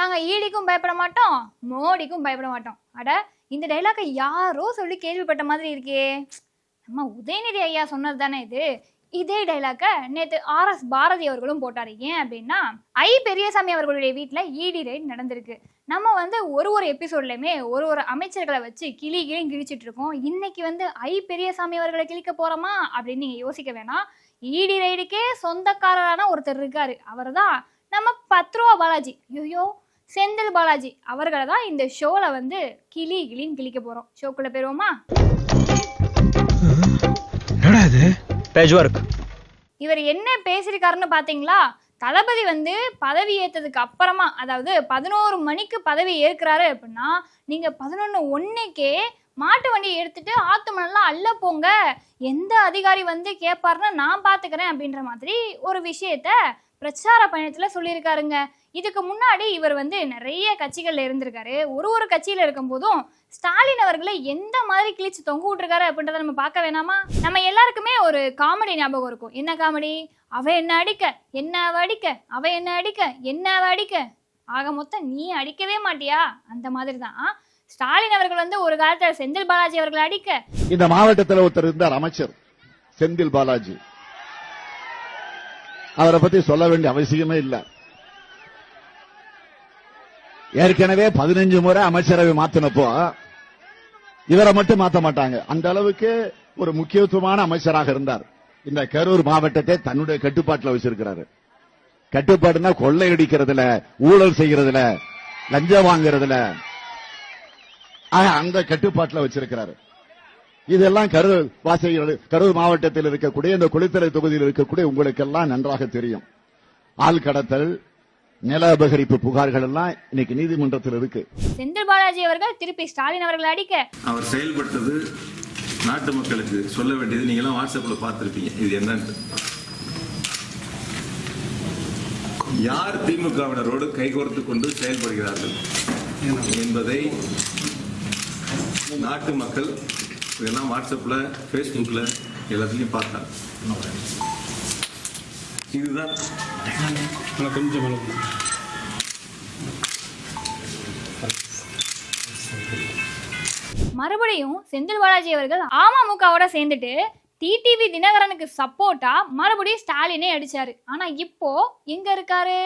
நாங்க ஈடிக்கும் பயப்பட மாட்டோம் மோடிக்கும் பயப்பட மாட்டோம். அட இந்த டைலாக்கை யாரோ சொல்லி கேள்விப்பட்ட மாதிரி இருக்கே. நம்ம உதயநிதி ஐயா சொன்னது தானே இது? இதே டைலாக்க நேற்று ஆர் எஸ் பாரதி அவர்களும் போட்டாரு. ஏன் அப்படின்னா ஐ பெரியசாமி அவர்களுடைய வீட்டில் இடி ரைட் நடந்திருக்கு. நம்ம வந்து ஒரு ஒரு எபிசோட்லையுமே ஒரு ஒரு அமைச்சர்களை வச்சு கிளி கிளி கிழிச்சிட்டு இருக்கோம். இன்னைக்கு வந்து ஐ பெரியசாமி அவர்களை கிழிக்க போறோமா அப்படின்னு நீங்க யோசிக்க வேணாம். இடி ரைடுக்கே சொந்தக்காரரான ஒருத்தர் இருக்காரு. அவர் தான் நம்ம பத்து ரூபா பாலாஜி. ஐயோ செந்தில் பாலாஜி அவர்களை தான் இந்த ஷோல வந்து கிளி கிளின்னு கிழிக்க போறோம். ஷோக்குள்ள போயிருவோமா? என்னடா இது? பேஜ் ஒர்க் இவர் என்ன பேசியிருக்காருன்னு பாத்தீங்களா? தளபதி வந்து பதவி ஏத்ததுக்கு அப்புறமா அதாவது பதினோரு மணிக்கு பதவி ஏற்கிறாரு அப்படின்னா நீங்க பதினொன்று ஒன்னைக்கே மாட்டு வண்டியை எடுத்துட்டு ஆத்து மணலாம் அள்ள போங்க. எந்த அதிகாரி வந்து கேட்பாருன்னு நான் பாத்துக்கிறேன் அப்படின்ற மாதிரி ஒரு விஷயத்த பிரச்சார பயணத்துல சொல்லியிருக்காருங்க. இதுக்கு முன்னாடி இவர் வந்து நிறைய கட்சிகள்ல இருந்திருக்காரு. ஒரு ஒரு கட்சியில இருக்கும் போதும் ஸ்டாலின் அவர்களை எந்த மாதிரி கிழிச்சு தொங்க விட்டுருக்காரு அப்படின்றத நம்ம பார்க்க வேணாமா? நம்ம எல்லாருக்குமே ஒரு காமெடி ஞாபகம் இருக்கும். என்ன காமெடி? அவ என்ன அடிக்க? என்ன அடிக்க? அவ என்ன அடிக்க? என்ன அடிக்க? ஆக மொத்தம் நீ அடிக்கவே மாட்டியா? அந்த மாதிரி தான் ஸ்டாலின் அவர்கள் வந்து ஒரு காலத்துல செந்தில் பாலாஜி அவர்களை அடிக்க. இந்த மாவட்டத்தில் ஒருத்தர் இருந்தார் அமைச்சர். செந்தில் பாலாஜி. அவரை பத்தி சொல்ல வேண்டிய அவசியமே இல்ல. ஏற்கனவே பதினஞ்சு முறை அமைச்சரவை மாத்தினப்போ இவரை மட்டும் மாத்த மாட்டாங்க. அந்த அளவுக்கு ஒரு முக்கியத்துவமான அமைச்சராக இருந்தார். இந்த கரூர் மாவட்டத்தை தன்னுடைய கட்டுப்பாட்டில் வச்சிருக்கிறாரு. கட்டுப்பாடுனா கொள்ளையடிக்கிறதுல ஊழல் செய்யறதுல லஞ்சம் வாங்குறதுல. அந்த கட்டுப்பாட்டில் வச்சிருக்கிறாரு. இதெல்லாம் கரூர் வாசிகள் கரூர் மாவட்டத்தில் இருக்கக்கூடிய இந்த குளித்தலை தொகுதியில் இருக்கக்கூடிய உங்களுக்கெல்லாம் நன்றாக தெரியும். ஆள் கடத்தல் நில அபகரிப்பு புகார்கள் எல்லாம் இன்னைக்கு நீதிமன்றத்தில் இருக்கு. செந்தில் பாலாஜி அவர்கள் திருப்பி ஸ்டாலின் அவர்களை அடிக்க. அவர் செயல்பட்டது நாட்டு மக்களுக்கு சொல்ல வேண்டியது. நீங்க எல்லாம் வாட்ஸ்அப்ல பார்த்திருப்பீங்க. இது என்னன்னு. யார் திமுகவினரோடு கைகோர்த்து கொண்டு செயல்படுகிறார்கள் என்பதை நாட்டு மக்கள் இதெல்லாம் வாட்ஸ்அப்ல ஃபேஸ்புக்ல எல்லாத்துலயும் பார்த்தாங்க இதுதான். கொஞ்சம் மறுபடியும் செந்தில் பாலாஜி அவர்கள் அமமுகவோட சேர்ந்துட்டு டிடிவி தினகரனுக்கு சப்போர்ட்டா மறுபடியும் ஸ்டாலினே அடிச்சாரு. ஆனா இப்போ எங்க இருக்காரு?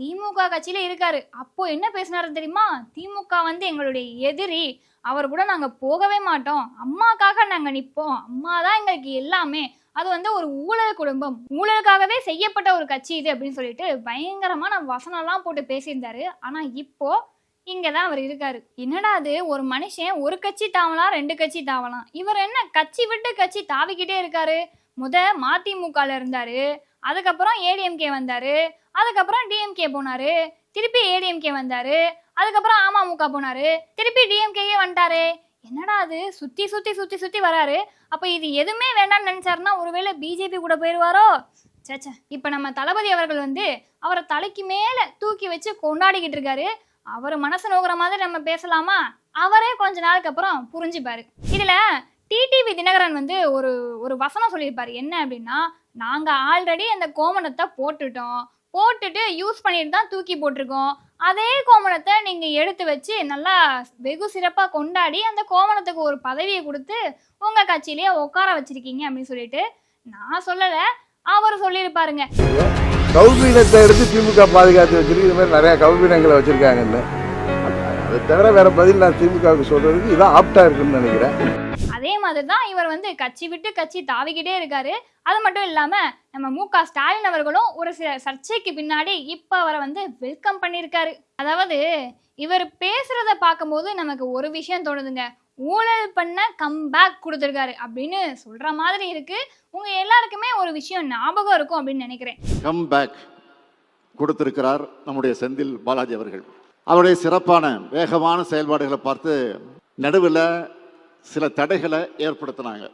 திமுக கட்சியில இருக்காரு. அப்போ என்ன பேசினாரு தெரியுமா? திமுக வந்து எங்களுடைய எதிரி. அவர் கூட நாங்க போகவே மாட்டோம். அம்மாக்காக நாங்க நிப்போம். அம்மா தான் எங்களுக்கு எல்லாமே. அது வந்து ஒரு ஊழல் குடும்பம். ஊழலுக்காகவே செய்யப்பட்ட ஒரு கட்சி இது அப்படின்னு சொல்லிட்டு பயங்கரமான வசனம்லாம் போட்டு பேசியிருந்தாரு. ஆனா இப்போ இங்கே தான் அவர் இருக்காரு. என்னடா அது? ஒரு மனுஷன் ஒரு கட்சி தாவலாம் ரெண்டு கட்சி தாவலாம். இவர் என்ன கட்சி விட்டு கட்சி தாவிக்கிட்டே இருக்காரு? முத மதிமுகல இருந்தாரு. அதுக்கப்புறம் ஏடிஎம்கே வந்தாரு. அதுக்கப்புறம் டிஎம்கே போனாரு. திருப்பி ஏடிஎம்கே வந்தாரு. அதுக்கப்புறம் அமமுக போனாரு. திருப்பி டிஎம்கேயே வந்துட்டாரு. என்னடா அது? சுத்தி சுத்தி சுத்தி சுத்தி வராரு. அப்ப இது எதுவுமே வேண்டாம்னு நினைச்சாருன்னா ஒருவேளை பிஜேபி கூட போயிருவாரோ? சேச்சே இப்ப நம்ம தளபதி அவர்கள் வந்து அவரை தலைக்கு மேல தூக்கி வச்சு கொண்டாடிக்கிட்டு இருக்காரு. அவர் மனசு நோக்குற மாதிரி நம்ம பேசலாமா? அவரே கொஞ்ச நாளுக்கு அப்புறம் புரிஞ்சுப்பாரு. இதுல டிடிவி தினகரன் வந்து ஒரு ஒரு வசனம் சொல்லியிருப்பாரு. என்ன அப்படின்னா நாங்க ஆல்ரெடி அந்த கோமணத்தை போட்டுட்டோம். போட்டுட்டு யூஸ் பண்ணிட்டு தான் தூக்கி போட்டிருக்கோம். அதே கோமணத்தை நீங்க எடுத்து வச்சு நல்லா வெகு சிறப்பா கொண்டாடி அந்த கோமணத்துக்கு ஒரு பதவியை கொடுத்து உங்க கட்சியிலேயே உட்கார வச்சிருக்கீங்க அப்படின்னு சொல்லிட்டு நான் சொல்லல அவர் சொல்லியிருப்பாருங்க. கௌபீனத்தை எடுத்து திமுக பாதுகாத்து வச்சிருக்கு. இது மாதிரி நிறைய கௌபீனங்களை வச்சிருக்காங்கன்னு அதை தவிர வேற பதில் நான் திமுகவுக்கு சொல்றதுக்கு இதான் ஆப்டா இருக்குன்னு நினைக்கிறேன். அதே மாதிரி தான் இவர் வந்து கட்சி விட்டு கட்சி தாவிக்கிட்டே இருக்காரு. அது மட்டும் இல்லாம நம்ம மு க ஸ்டாலின் அவர்களும் ஒரு சில சர்ச்சைக்கு பின்னாடி இப்ப அவரை வந்து வெல்கம் பண்ணியிருக்காரு. அதாவது இவர் பேசுறத பார்க்கும்போது நமக்கு ஒரு விஷயம் தோணுதுங்க. ஊழல் பண்ண கம்பேக் கொடுத்துருக்காரு அப்படின்னு சொல்ற மாதிரி இருக்கு. உங்க எல்லாருக்குமே ஒரு விஷயம் ஞாபகம் இருக்கும் அப்படின்னு நினைக்கிறேன். கம் பேக் கொடுத்திருக்கிறார் நம்முடைய செந்தில் பாலாஜி அவர்கள். அவருடைய சிறப்பான வேகமான செயல்பாடுகளை பார்த்து நடுவில் சில தடைகளை ஏற்படுத்தினாங்க.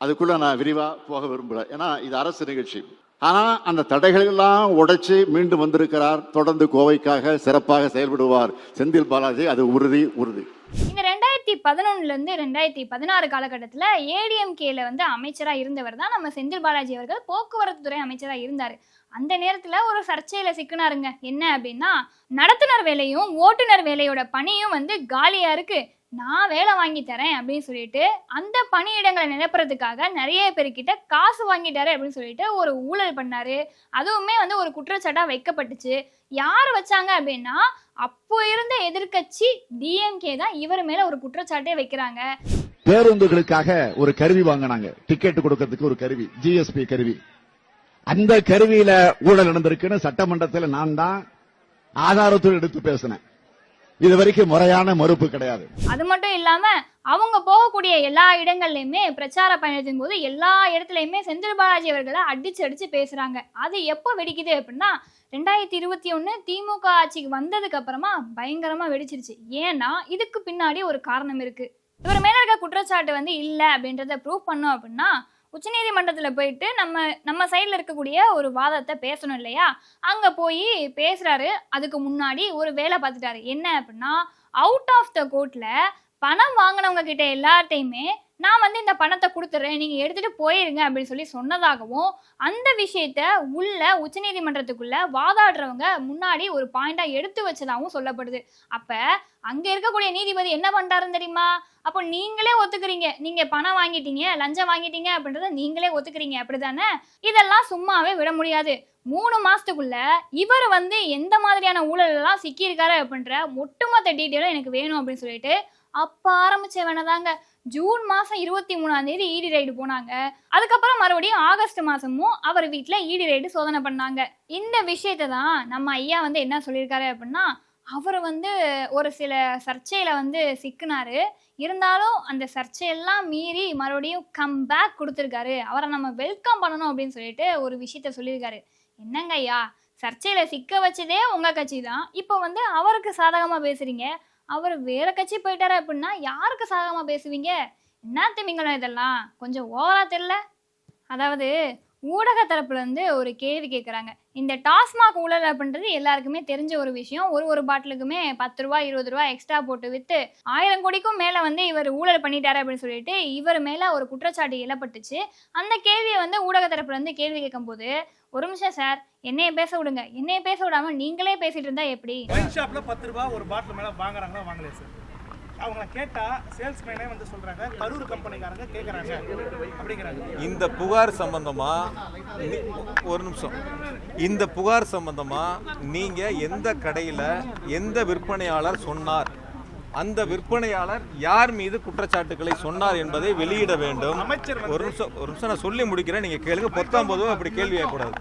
அதுக்குள்ளே நான் விரிவாக போக விரும்பல. ஏன்னா இது அரசு நிகழ்ச்சி. ஆனால் அந்த தடைகளெல்லாம் உடைச்சி மீண்டும் வந்திருக்கிறார். தொடர்ந்து கோவைக்காக சிறப்பாக செயல்படுவார் செந்தில் பாலாஜி. அது உறுதி உறுதி. இந்த ரெண்டாயிரத்தி பதினொன்னுலேருந்து ரெண்டாயிரத்தி பதினாறு காலகட்டத்தில் ஏடிஎம்கேல வந்து அமைச்சராக இருந்தவர் தான் நம்ம செந்தில் பாலாஜி அவர்கள். போக்குவரத்து துறை அமைச்சராக இருந்தார். அந்த நேரத்தில் ஒரு சர்ச்சையில் சிக்கினாருங்க. என்ன அப்படின்னா நடத்துனர் வேலையும் ஓட்டுநர் வேலையோட பணியும் வந்து காலியாக இருக்குது நான் வேலை வாங்கி தரேன் அப்படின்னு சொல்லிட்டு அந்த பணியிடங்களை நிரப்புறதுக்காக நிறைய பேர்கிட்ட காசு வாங்கிட்டாரு அப்படின்னு சொல்லிட்டு ஒரு ஊழல் பண்ணாரு. அதுவுமே வந்து ஒரு குற்றச்சாட்டா வைக்கப்பட்டுச்சு. யார் வச்சாங்க அப்படின்னா அப்போ இருந்த எதிர்க்கட்சி டிஎம்கே தான் இவர் மேல ஒரு குற்றச்சாட்டே வைக்கிறாங்க. பேருந்துகளுக்காக ஒரு கருவி வாங்கினாங்க. டிக்கெட் கொடுக்கறதுக்கு ஒரு கருவி ஜிஎஸ்பி கருவி. அந்த கருவியில ஊழல் நடந்திருக்குன்னு சட்டமன்றத்தில் நான் தான் ஆதாரத்தோடு எடுத்து பேசினேன். இது வரைக்கும் முறையான மறுப்பு கிடையாது. அது மட்டும் இல்லாம அவங்க போகக்கூடிய எல்லா இடங்கள்லயுமே பிரச்சார பயணத்தின் போது எல்லா இடத்துலயுமே செந்தில் பாலாஜி அவர்களை அடிச்சு அடிச்சு பேசுறாங்க. அது எப்போ வெடிக்குது அப்படின்னா ரெண்டாயிரத்தி இருபத்தி ஒன்று திமுக ஆட்சிக்கு வந்ததுக்கு அப்புறமா பயங்கரமா வெடிச்சிருச்சு. ஏன்னா இதுக்கு பின்னாடி ஒரு காரணம் இருக்கு. இவர் மேல இருக்க குற்றச்சாட்டு வந்து இல்ல அப்படின்றத ப்ரூவ் பண்ணோம் அப்படின்னா உச்சநீதிமன்றத்தில் போயிட்டு நம்ம நம்ம சைடில் இருக்கக்கூடிய ஒரு வாதத்தை பேசணும் இல்லையா? அங்கே போய் பேசுகிறாரு அதுக்கு முன்னாடி ஒரு வேலை பார்த்துட்டாரு. என்ன அப்படின்னா அவுட் ஆஃப் த கோர்ட்டில் பணம் வாங்கினவங்க கிட்ட எல்லார்ட்டையுமே நான் வந்து இந்த பணத்தை கொடுத்துட்றேன் நீங்க எடுத்துட்டு போயிருங்க அப்படின்னு சொல்லி சொன்னதாகவும் அந்த விஷயத்த உள்ள உச்சநீதிமன்றத்துக்குள்ள வாதாடுறவங்க முன்னாடி ஒரு பாயிண்டா எடுத்து வச்சதாகவும் சொல்லப்படுது. அப்ப அங்க இருக்கக்கூடிய நீதிபதி என்ன பண்றாருன்னு தெரியுமா? அப்போ நீங்களே ஒத்துக்கிறீங்க. நீங்க பணம் வாங்கிட்டீங்க லஞ்சம் வாங்கிட்டீங்க அப்படின்றத நீங்களே ஒத்துக்கிறீங்க. அப்படிதானே? இதெல்லாம் சும்மாவே விட முடியாது. மூணு மாசத்துக்குள்ள இவர் வந்து எந்த மாதிரியான ஊழல் எல்லாம் சிக்கியிருக்காரு அப்படின்ற ஒட்டுமொத்த டீட்டெயிலும் எனக்கு வேணும் அப்படின்னு சொல்லிட்டு அப்ப ஆரம்பிச்ச வேணதாங்க ஜூன் மாசம் இருபத்தி மூணாம் தேதி ஈடி ரைடு போனாங்க. அதுக்கப்புறம் மறுபடியும் ஆகஸ்ட் மாசமும் அவர் வீட்டில் ஈடி ரைடு சோதனை பண்ணாங்க. இந்த விஷயத்தை தான் நம்ம ஐயா வந்து என்ன சொல்லியிருக்காரு அப்படின்னா அவர் வந்து ஒரு சில சர்ச்சையில வந்து சிக்கினாரு. இருந்தாலும் அந்த சர்ச்சையெல்லாம் மீறி மறுபடியும் கம் பேக் கொடுத்துருக்காரு. அவரை நம்ம வெல்கம் பண்ணணும் அப்படின்னு சொல்லிட்டு ஒரு விஷயத்த சொல்லியிருக்காரு. என்னங்க ஐயா? சர்ச்சையில சிக்க வச்சதே உங்க கட்சி தான். இப்போ வந்து அவருக்கு சாதகமா பேசுறீங்க. அவர் வேற கட்சி போயிட்டாரு அப்படின்னா யாருக்கு சாதகமா பேசுவீங்க? என்ன திமிங்கலம் இதெல்லாம்? கொஞ்சம் ஓவரா தெரியல. அதாவது ஊடக தரப்புல இருந்து ஒரு கேள்வி கேட்குறாங்க இந்த டாஸ்மாக் ஊழல் அப்படின்றது எல்லாருக்குமே தெரிஞ்ச ஒரு விஷயம். ஒரு ஒரு பாட்டிலுக்குமே பத்து ரூபா இருபது ரூபா எக்ஸ்ட்ரா போட்டு விற்று ஆயிரம் கோடிக்கும் மேலே வந்து இவர் ஊழல் பண்ணிட்டாரு அப்படின்னு சொல்லிட்டு இவர் மேலே ஒரு குற்றச்சாட்டு எழப்பட்டுச்சு. அந்த கேள்வியை வந்து ஊடக தரப்புல இருந்து கேள்வி கேட்கும்போது ஒரு நிமிஷம் சார் என்னைய பேச விடுங்க. என்னைய பேச விடாம நீங்களே பேசிட்டு இருந்தா எப்படி? ஒயின் ஷாப்ல பத்து ரூபா ஒரு பாட்டில் மேல வாங்குறாங்களா வாங்கலையா சார் அவங்கள கேட்டா சேல்ஸ்மேனே வந்து சொல்றாங்க. கரூர் கம்பெனிக்காரங்க கேக்குறாங்க. அப்படிங்கிறாங்க. இந்த புகார் சம்பந்தமா நீ- ஒரு நிமிஷம். இந்த புகார் சம்பந்தமா நீங்க எந்த கடையில எந்த விற்பனையாளர் சொன்னார்? அந்த விற்பனையாளர் யார் மீது குற்றச்சாட்டுகளை சொன்னார் என்பதை வெளியிட வேண்டும். ஒரு நிமிஷம் ஒரு நிமிஷம் நான் சொல்லி முடிக்கிறேன். நீங்க கேளுங்க. பொத்தாம்பதும் அப்படி கேள்வி கேட்கக்கூடாது.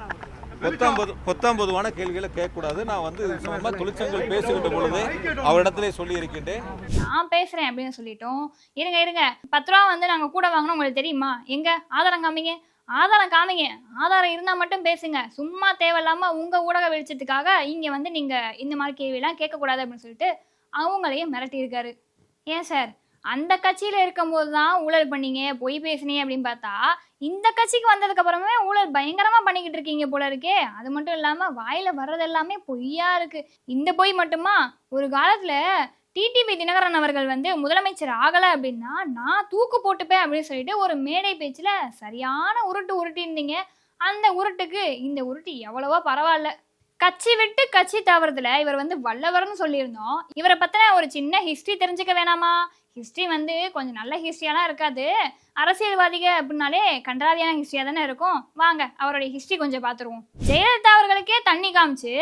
பொத்தாம்பது பொத்தாம்பதுவான கேள்விகளை கேட்கக்கூடாது. நான் வந்து இது சம்பந்தமா தொழிற்சங்கங்கள் பேசுகின்ற பொழுது அவரிடத்திலே சொல்லி இருக்கின்றேன் நான் பேசுறேன் அப்படின்னு சொல்லிட்டோம். இருங்க இருங்க. பத்து ரூபா வந்து நாங்க கூட வாங்கணும் உங்களுக்கு தெரியுமா? எங்க? ஆதாரம் காமிங்க. ஆதாரம் காமிங்க. ஆதாரம் இருந்தா மட்டும் பேசுங்க. சும்மா தேவையில்லாம உங்க ஊடக வெளிச்சத்துக்காக இங்க வந்து நீங்க இந்த மாதிரி கேள்வியெல்லாம் கேட்கக்கூடாது அப்படின்னு சொல்லிட்டு அவங்களையும் மிரட்டியிருக்காரு. ஏன் சார்? அந்த கட்சியில் இருக்கும்போது தான் ஊழல் பண்ணீங்க பொய் பேசுனீங்க அப்படின்னு பார்த்தா இந்த கட்சிக்கு வந்ததுக்கு அப்புறமே ஊழல் பயங்கரமா பண்ணிக்கிட்டு இருக்கீங்க போல இருக்கே. அது மட்டும் இல்லாம வாயில வர்றது எல்லாமே பொய்யா இருக்கு. இந்த பொய் மட்டுமா? ஒரு காலத்துல டிடிவி தினகரன் அவர்கள் வந்து முதலமைச்சர் ஆகலை அப்படின்னா நான் தூக்கு போட்டுப்பேன் அப்படின்னு சொல்லிட்டு ஒரு மேடை பேச்சில் சரியான உருட்டு உருட்டியிருந்தீங்க. அந்த உருட்டுக்கு இந்த உருட்டு எவ்வளவோ பரவாயில்ல. கட்சி விட்டு கட்சி தவறதுல இவர் வந்து வல்லவர்னு சொல்லியிருந்தோம். இவரை பத்தின ஒரு சின்ன ஹிஸ்டரி தெரிஞ்சுக்க வேணாமா? ஹிஸ்டரி வந்து கொஞ்சம் நல்ல ஹிஸ்டரியெல்லாம் இருக்காது. அரசியல்வாதிக அப்படின்னாலே கண்டராதியான ஹிஸ்டரியா தானே இருக்கும்? வாங்க அவருடைய ஹிஸ்டரி கொஞ்சம் பார்த்துருவோம் ஜெயலலிதா அவர்களுக்கே தண்ணி காமிச்சு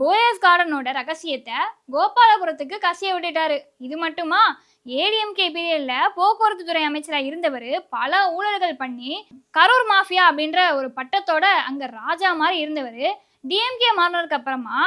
போயஸ் கார்டனோட ரகசியத்தை கோபாலபுரத்துக்கு கசிய விட்டுட்டாரு. இது மட்டுமா? ஏடிஎம்கே பீரியட்ல போக்குவரத்து துறை அமைச்சரா இருந்தவர் பல ஊழல்கள் பண்ணி கரூர் மாஃபியா அப்படின்ற ஒரு பட்டத்தோட அங்க ராஜா மாதிரி இருந்தவர் டிஎம்கே மாறினதுக்கு அப்புறமா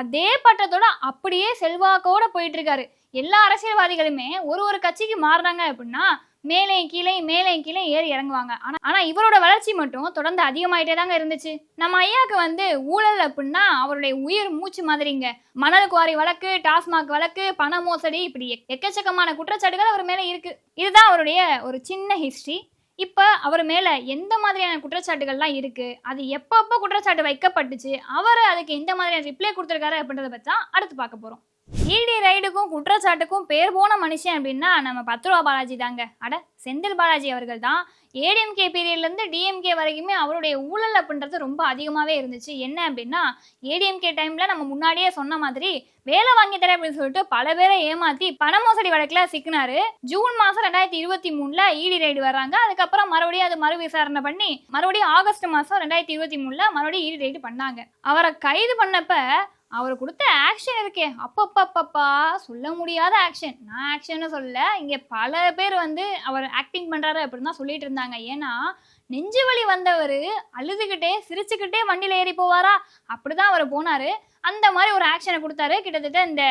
அதே பட்டத்தோட அப்படியே செல்வாக்கோட போயிட்டு இருக்காரு எல்லா அரசியல்வாதிகளுமே ஒரு ஒரு கட்சிக்கு மாறினாங்க அப்படின்னா மேலே கீழே மேலே கீழே ஏறி இறங்குவாங்க. ஆனா ஆனா இவரோட வளர்ச்சி மட்டும் தொடர்ந்து அதிகமாயிட்டே தாங்க இருந்துச்சு. நம்ம ஐயாக்கு வந்து ஊழல் அப்படின்னா அவருடைய உயிர் மூச்சு மாதிரிங்க. மணல் குவாரி வழக்கு டாஸ்மாக் வழக்கு பண மோசடி இப்படி எக்கச்சக்கமான குற்றச்சாட்டுகள் அவர் மேல இருக்கு. இதுதான் அவருடைய ஒரு சின்ன ஹிஸ்டரி இப்போ அவர் மேலே எந்த மாதிரியான குற்றச்சாட்டுகள்லாம் இருக்குது அது எப்பப்போ குற்றச்சாட்டு வைக்கப்பட்டுச்சு? அவர் அதுக்கு எந்த மாதிரியான ரிப்ளை கொடுத்துருக்காரு அப்படின்றத பற்றி தான் அடுத்து பார்க்க போகிறோம் ஈடி ரைடுக்கும் குற்றச்சாட்டுக்கும் பேர் போன மனுஷன் அப்படின்னா நம்ம பத்து ரூபா பாலாஜி தாங்க. அட செந்தில் பாலாஜி அவர்கள் தான். ஏடிஎம்கே பீரியட்லேருந்து டிஎம்கே வரைக்குமே அவருடைய ஊழல் அப்படின்றது ரொம்ப அதிகமாகவே இருந்துச்சு. என்ன அப்படின்னா ஏடிஎம்கே டைமில் நம்ம முன்னாடியே சொன்ன மாதிரி வேலை வாங்கி தரேன் அப்படின்னு சொல்லிட்டு பல பேரை ஏமாத்தி பண மோசடி வழக்கில் சிக்கினாரு. ஜூன் மாதம் ரெண்டாயிரத்தி இருபத்தி மூணில் இடி ரைடு வர்றாங்க. அதுக்கப்புறம் மறுபடியும் அது மறு விசாரணை பண்ணி மறுபடியும் ஆகஸ்ட் மாதம் ரெண்டாயிரத்தி இருபத்தி மூணில் மறுபடியும் இடி ரைடு பண்ணாங்க. அவரை கைது பண்ணப்போ அவர் கொடுத்த ஆக்ஷன் இருக்கே அப்பப்பப்பப்பா சொல்ல முடியாத ஆக்ஷன் நான் ஆக்ஷன்னு சொல்ல இங்கே பல பேர் வந்து அவர் ஆக்டிங் பண்ணுறாரு அப்படின்னு தான் சொல்லிட்டு இருந்தாங்க. ஏன்னா நெஞ்சு வலி வந்தவர் அழுதுகிட்டே சிரிச்சுக்கிட்டே வண்டியில் ஏறி போவாரா? அப்படிதான் அவர் போனார். அந்த மாதிரி ஒரு ஆக்ஷனை கொடுத்தாரு. கிட்டத்தட்ட இந்த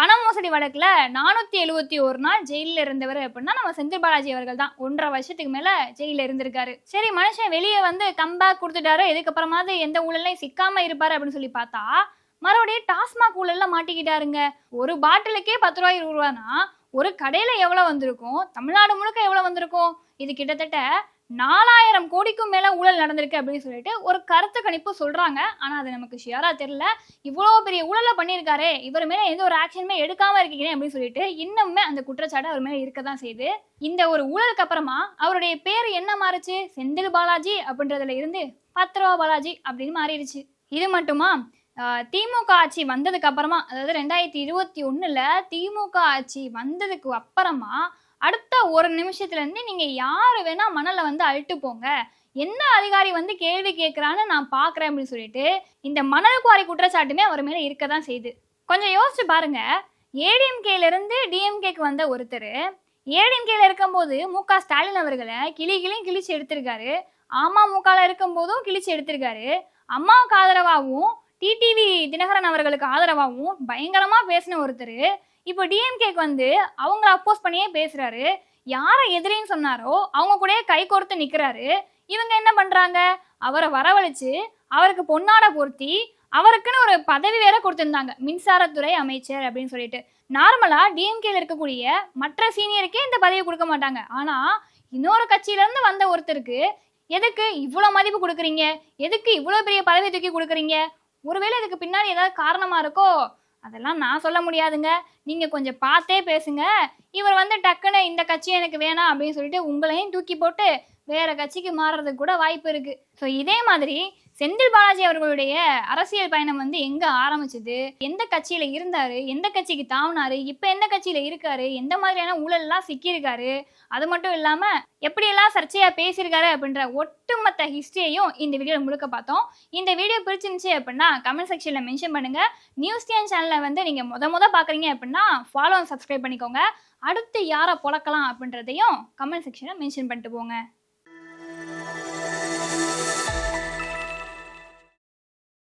பண மோசடி வழக்கில் நானூற்றி எழுபத்தி ஒரு நாள் ஜெயிலில் இருந்தவர் அப்படின்னா நம்ம செந்தில் பாலாஜி அவர்கள் தான். ஒன்றரை வருஷத்துக்கு மேலே ஜெயிலில் இருந்திருக்காரு. சரி மனுஷன் வெளியே வந்து கம்பேக் கொடுத்துட்டாரு. இதுக்கப்புறமாவது எந்த ஊழலையும் சிக்காமல் இருப்பார் அப்படின்னு சொல்லி பார்த்தா மறுபடியும் டாஸ்மாக் ஊழல்ல மாட்டிக்கிட்டாருங்க. ஒரு பாட்டிலுக்கே பத்து ரூபாய் இருபது ரூபானா ஒரு கடையில எவ்வளவு வந்திருக்கும்? தமிழ்நாடு முழுக்க எவ்வளவு வந்திருக்கும்? இது கிட்டத்தட்ட நாலாயிரம் கோடிக்கும் மேல ஊழல் நடந்திருக்கு அப்படின்னு சொல்லிட்டு ஒரு கருத்து கணிப்பு சொல்றாங்க. ஆனா அது நமக்கு ஷியரா தெரியல. இவ்வளோ பெரிய ஊழல பண்ணியிருக்காரு. இவர் மேல எந்த ஒரு ஆக்ஷனுமே எடுக்காம இருக்கீங்க அப்படின்னு சொல்லிட்டு இன்னுமே அந்த குற்றச்சாட்டு அவர் மேல இருக்க தான் செய்யுது. இந்த ஒரு ஊழலுக்கு அப்புறமா அவருடைய பேர் என்ன மாறுச்சு? செந்தில் பாலாஜி அப்படின்றதுல இருந்து பத்து ரூபா பாலாஜி அப்படின்னு மாறிடுச்சு. இது மட்டுமா? திமுக ஆட்சி வந்ததுக்கு அப்புறமா அதாவது ரெண்டாயிரத்தி இருபத்தி ஒண்ணுல திமுக ஆட்சி வந்ததுக்கு அப்புறமா அடுத்த ஒரு நிமிஷத்துல இருந்து நீங்க யாரு வேணா மணலை வந்து அழுட்டு போங்க. என்ன அதிகாரி வந்து கேள்வி கேட்கறான்னு நான் பாக்குறேன் அப்படின்னு சொல்லிட்டு இந்த மணல் குவாரி குற்றச்சாட்டுமே அவர் மேல இருக்க தான் செய்யுது கொஞ்சம் யோசிச்சு பாருங்க. ஏடிஎம்கேல இருந்து டிஎம்கேக்கு வந்த ஒருத்தர் ஏடிஎம்கேல இருக்கும்போது மு க ஸ்டாலின் அவர்களை கிளி கிளியும் கிழிச்சு எடுத்திருக்காரு. அமமுகல இருக்கும்போதும் கிழிச்சு எடுத்திருக்காரு. அம்மாவுக்கு ஆதரவாகவும் டிடிவி தினகரன் அவர்களுக்கு ஆதரவாகவும் பயங்கரமாக பேசின ஒருத்தர். இப்போ டிஎம்கேக்கு வந்து அவங்க அப்போஸ் பண்ணியே பேசுகிறாரு யாரை எதிரின்னு சொன்னாரோ அவங்க கூடயே கை கோர்த்து நிற்கிறாரு இவங்க என்ன பண்ணுறாங்க அவரை வரவழைச்சு அவருக்கு பொன்னாடை பொருத்தி அவருக்குன்னு ஒரு பதவி வேற கொடுத்துருந்தாங்க. மின்சாரத்துறை அமைச்சர் அப்படின்னு சொல்லிட்டு. நார்மலா டிஎம்கேல இருக்கக்கூடிய மற்ற சீனியருக்கே இந்த பதவி கொடுக்க மாட்டாங்க. ஆனா இன்னொரு கட்சியில இருந்து வந்த ஒருத்தருக்கு எதுக்கு இவ்வளோ மதிப்பு கொடுக்குறீங்க? எதுக்கு இவ்வளோ பெரிய பதவி தூக்கி கொடுக்குறீங்க? ஒருவேளை இதுக்கு பின்னாடி ஏதாவது காரணமா இருக்கோ அதெல்லாம் நான் சொல்ல முடியாதுங்க. நீங்க கொஞ்சம் பார்த்தே பேசுங்க. இவர் வந்து டக்குன்னு இந்த கட்சி எனக்கு வேணாம் அப்படின்னு சொல்லிட்டு உங்களையும் தூக்கி போட்டு வேற கட்சிக்கு மாறுறதுக்கு கூட வாய்ப்பு இருக்கு. ஸோ இதே மாதிரி செந்தில் பாலாஜி அவர்களுடைய அரசியல் பயணம் வந்து எங்க ஆரம்பிச்சது? எந்த கட்சியில இருந்தாரு? எந்த கட்சிக்கு தாவினாரு? இப்ப எந்த கட்சியில இருக்காரு? எந்த மாதிரியான ஊழல்லாம் சிக்கியிருக்காரு? அது மட்டும் இல்லாம எப்படியெல்லாம் சர்ச்சையா பேசியிருக்காரு அப்படின்ற ஒட்டுமொத்த ஹிஸ்டரியையும் இந்த வீடியோ முழுக்க பார்த்தோம். இந்த வீடியோ பிடிச்சிருந்துச்சு அப்படின்னா கமெண்ட் செக்ஷன்ல மென்ஷன் பண்ணுங்க. நியூஸ் டிஎன் சேனலை வந்து நீங்க முத முத பாக்குறீங்க அப்படின்னா ஃபாலோ சப்ஸ்கிரைப் பண்ணிக்கோங்க. அடுத்து யாரை பொழக்கலாம் அப்படின்றதையும் கமெண்ட் செக்ஷனில் மென்ஷன் பண்ணிட்டு போங்க.